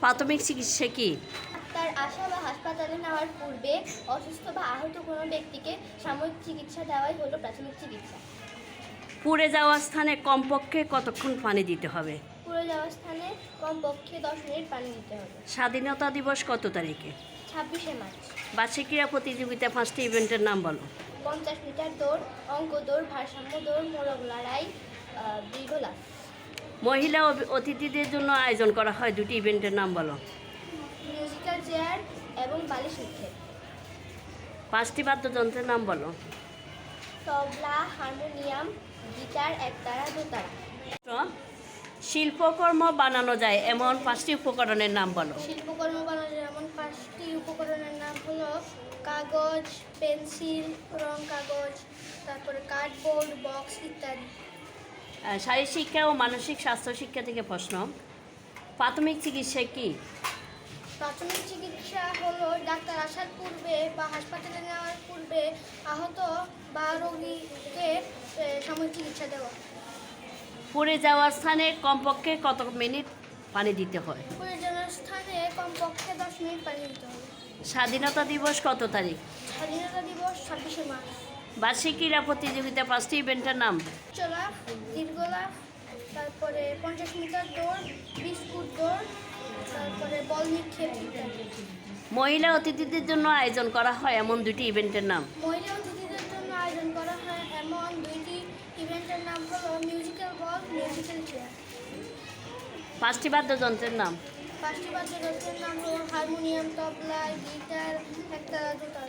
প্রাথমিক চিকিৎসা কি? ডাক্তার আশা বা হাসপাতালে নেওয়ার পূর্বে অসুস্থ বা আহত কোনো ব্যক্তিকে সাময়িক চিকিৎসা দেওয়াই হলো প্রাথমিক চিকিৎসা। পুড়ে যাওয়া স্থানে কমপক্ষে কতক্ষণ পানি দিতে হবে? পুড়ে যাওয়া স্থানে কমপক্ষে দশ মিনিট পানি দিতে হবে। স্বাধীনতা দিবস কত তারিখে? ছাব্বিশে মার্চ। বার্ষিক ক্রীড়া প্রতিযোগিতা পাঁচটি ইভেন্টের নাম বলো। পঞ্চাশ মিটার দৌড় অঙ্ক দৌড় ভারসাম্য দৌড় মোরগ লড়াই আহ, দীর্ঘলাভ মহিলা অতিথিদের জন্য আয়োজন করা হয়। দুটি ইভেন্টের নাম বলো। মিউজিক্যাল চেয়ার এবং বালিশ পাঁচটি বাদ্যযন্ত্রের নাম বলো। তবলা হারমোনিয়াম গিটার একতারা দোতারা। শিল্পকর্ম বানানো যায় এমন পাঁচটি উপকরণের নাম বলো। শিল্পকর্ম বানানো যায় এমন পাঁচটি উপকরণের নাম হলো কাগজ পেন্সিল রং কাগজ তারপরে কার্ডবোর্ড বক্স ইত্যাদি। আহ, শারীর শিক্ষা ও মানসিক স্বাস্থ্য শিক্ষা থেকে প্রশ্ন প্রাথমিক চিকিৎসা কি? প্রাথমিক চিকিৎসা হলো ডাক্তার আসার পূর্বে বা হাসপাতালে নেওয়ার পূর্বে আহত বা রোগীকে সাময়িক চিকিৎসা দেওয়া। পড়ে যাওয়ার স্থানে কমপক্ষে কত মিনিট পানি দিতে হয়? পড়ে যাওয়ার স্থানে কমপক্ষে দশ মিনিট পানি দিতে হবে। স্বাধীনতা দিবস কত তারিখ? স্বাধীনতা দিবস ছাব্বিশে মার্চ। বার্ষিক ক্রীড়া প্রতিযোগিতা পাঁচটি ইভেন্টের নাম? চলাফ দীর্ঘলাফ তারপরে পঞ্চাশ মিটার দৌড় বিস্কুট দৌড় তারপরে বল নিক্ষেপ মহিলা অতিথিদের জন্য আয়োজন করা হয় এমন দুটি ইভেন্টের নাম? মহিলা অতিথিদের জন্য আয়োজন করা হয় এমন দুইটি ইভেন্টের নাম হলো মিউজিক্যাল বল মিউজিক্যাল চেয়ার পাঁচটি বাদ্যযন্ত্রের নাম? পাঁচটি বাদ্যযন্ত্রের নাম হলো হারমোনিয়াম তবলা গিটার একটা দুটার